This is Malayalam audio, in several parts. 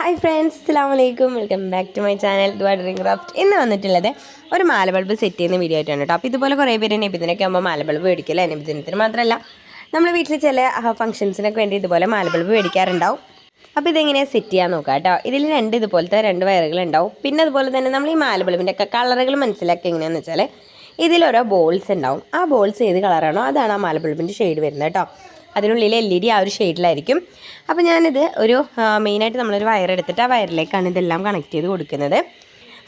ഹായ് ഫ്രണ്ട്സ് അസ്സാം വലൈക്കും welcome back to my channel Dhua drink craft ഇന്ന് വന്നിട്ടുള്ളത് ഒരു മാല ബൾബ് സെറ്റ് ചെയ്യുന്ന വീഡിയോ ആയിട്ടാണ് കേട്ടോ അപ്പോൾ ഇതുപോലെ കുറേ പേര് നബിദിനൊക്കെ ആകുമ്പോൾ മാല ബൾബ് മേടിക്കില്ല? നബിദിനത്തിന് മാത്രമല്ല നമ്മൾ വീട്ടിൽ ചില ഫംഗ്ഷൻസിനൊക്കെ വേണ്ടി ഇതുപോലെ മാല ബൾബ് മേടിക്കാറുണ്ടാവും. അപ്പോൾ ഇതെങ്ങനെയാണ് സെറ്റ് ചെയ്യാൻ നോക്കാം കേട്ടോ ഇതിൽ രണ്ട് ഇതുപോലത്തെ രണ്ട് വയറുകൾ ഉണ്ടാവും പിന്നെ അതുപോലെ തന്നെ നമ്മൾ ഈ മാല ബൾബിന്റെ ഒക്കെ കളറുകൾ മനസ്സിലാക്കി എങ്ങനെയാണെന്ന് വെച്ചാൽ ഇതിലോരോ ബോൾസ് ഉണ്ടാവും. ആ ബോൾസ് ഏത് കളറാണോ അതാണ് ആ മാല ബൾബിന്റെ ഷെയ്ഡ് വരുന്നത് കേട്ടോ അതിനുള്ളിൽ എൽ ഇ ഡി ആ ഒരു ഷെയ്ഡിലായിരിക്കും. അപ്പോൾ ഞാനിത് ഒരു മെയിനായിട്ട് നമ്മളൊരു വയർ എടുത്തിട്ട് ആ വയറിലേക്കാണ് ഇതെല്ലാം കണക്ട് ചെയ്ത് കൊടുക്കുന്നത്.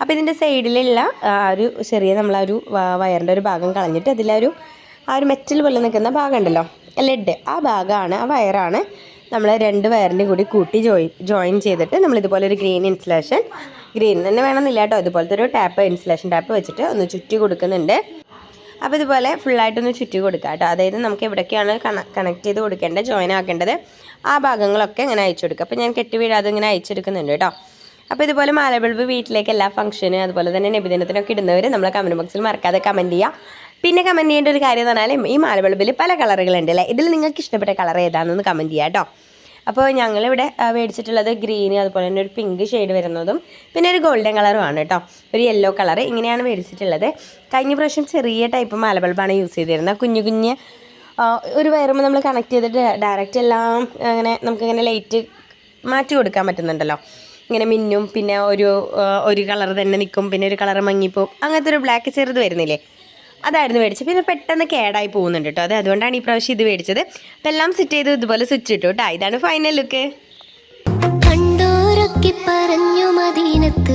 അപ്പോൾ ഇതിന്റെ സൈഡിലുള്ള ആ ഒരു ചെറിയ നമ്മൾ ഒരു വയറിന്റെ ഒരു ഭാഗം കളഞ്ഞിട്ട് അതിലൊരു ആ ഒരു മെറ്റൽ പോലെ നിൽക്കുന്ന ഭാഗം ഉണ്ടല്ലോ ലെഡ് ആ ഭാഗമാണ് ആ വയറാണ് നമ്മൾ രണ്ട് വയറിന്റെ കൂടി കൂട്ടി ജോയിൻ ജോയിൻ ചെയ്തിട്ട് നമ്മൾ ഇതുപോലെ ഒരു ഗ്രീൻ ഇൻസുലേഷൻ ഗ്രീൻ തന്നെ വേണമെന്നില്ല കേട്ടോ ഇതുപോലത്തെ ഒരു ടാപ്പ് ഇൻസുലേഷൻ ടാപ്പ് വെച്ചിട്ട് ഒന്ന് ചുറ്റി കൊടുക്കുന്നുണ്ട്. അപ്പോൾ ഇതുപോലെ ഫുള്ളായിട്ടൊന്ന് ചുറ്റി കൊടുക്കുക കേട്ടോ അതായത് നമുക്ക് എവിടേക്കാണ് കണക്ട് ചെയ്ത് കൊടുക്കേണ്ടത് ജോയിൻ ആക്കേണ്ടത് ആ ഭാഗങ്ങളൊക്കെ ഇങ്ങനെ അയച്ചു കൊടുക്കുക അപ്പോൾ ഞാൻ കെട്ടി വീഴാതെ ഇങ്ങനെ അയച്ചെടുക്കുന്നുണ്ട് കേട്ടോ അപ്പോൾ ഇതുപോലെ മാല ബൾബ് വീട്ടിലേക്ക് എല്ലാ ഫംഗ്ഷന് അതുപോലെ തന്നെ നബിദിനത്തിനൊക്കെ ഇടുന്നവർ നമ്മളെ കമന്റ് ബോക്സിൽ മറക്കാതെ കമന്റ് ചെയ്യുക പിന്നെ കമന്റ് ചെയ്യേണ്ട ഒരു കാര്യം എന്ന് പറഞ്ഞാൽ ഈ മാല ബൾബിൽ പല കളറുകളുണ്ട് അല്ലേ ഇതിൽ നിങ്ങൾക്ക് ഇഷ്ടപ്പെട്ട കളർ ഏതാണെന്ന് കമന്റ് ചെയ്യാം കേട്ടോ അപ്പോൾ ഞങ്ങളിവിടെ മേടിച്ചിട്ടുള്ളത് ഗ്രീൻ അതുപോലെ തന്നെ ഒരു പിങ്ക് ഷെയ്ഡ് വരുന്നതും പിന്നെ ഒരു ഗോൾഡൻ കളറുമാണ് കേട്ടോ. ഒരു യെല്ലോ കളർ ഇങ്ങനെയാണ് മേടിച്ചിട്ടുള്ളത്. കഴിഞ്ഞ പ്രാവശ്യം ചെറിയ ടൈപ്പ് മലബൾബാണ് യൂസ് ചെയ്തിരുന്നത്. കുഞ്ഞു കുഞ്ഞ് ഒരു വയറുമ്പോൾ നമ്മൾ കണക്ട് ചെയ്തിട്ട് ഡയറക്റ്റ് എല്ലാം അങ്ങനെ നമുക്കിങ്ങനെ ലൈറ്റ് മാറ്റി കൊടുക്കാൻ പറ്റുന്നുണ്ടല്ലോ. ഇങ്ങനെ മിന്നും പിന്നെ ഒരു ഒരു കളർ തന്നെ നിൽക്കും പിന്നെ ഒരു കളർ മങ്ങിപ്പോവും. അങ്ങനത്തെ ഒരു ബ്ലാക്ക് ചെറുത് വരുന്നില്ലേ? അതായിരുന്നു മേടിച്ചത്. പിന്നെ പെട്ടെന്ന് കേടായി പോകുന്നുണ്ട് കേട്ടോ അത് അതുകൊണ്ടാണ് ഈ പ്രാവശ്യം ഇത് മേടിച്ചത്. അപ്പം എല്ലാം സെറ്റ് ചെയ്ത് ഇതുപോലെ സ്വിച്ച് ഇട്ടു കേട്ടോ ഇതാണ് ഫൈനൽ ലുക്ക് കണ്ടോരൊക്കെ പറഞ്ഞു മദീനത്ത്.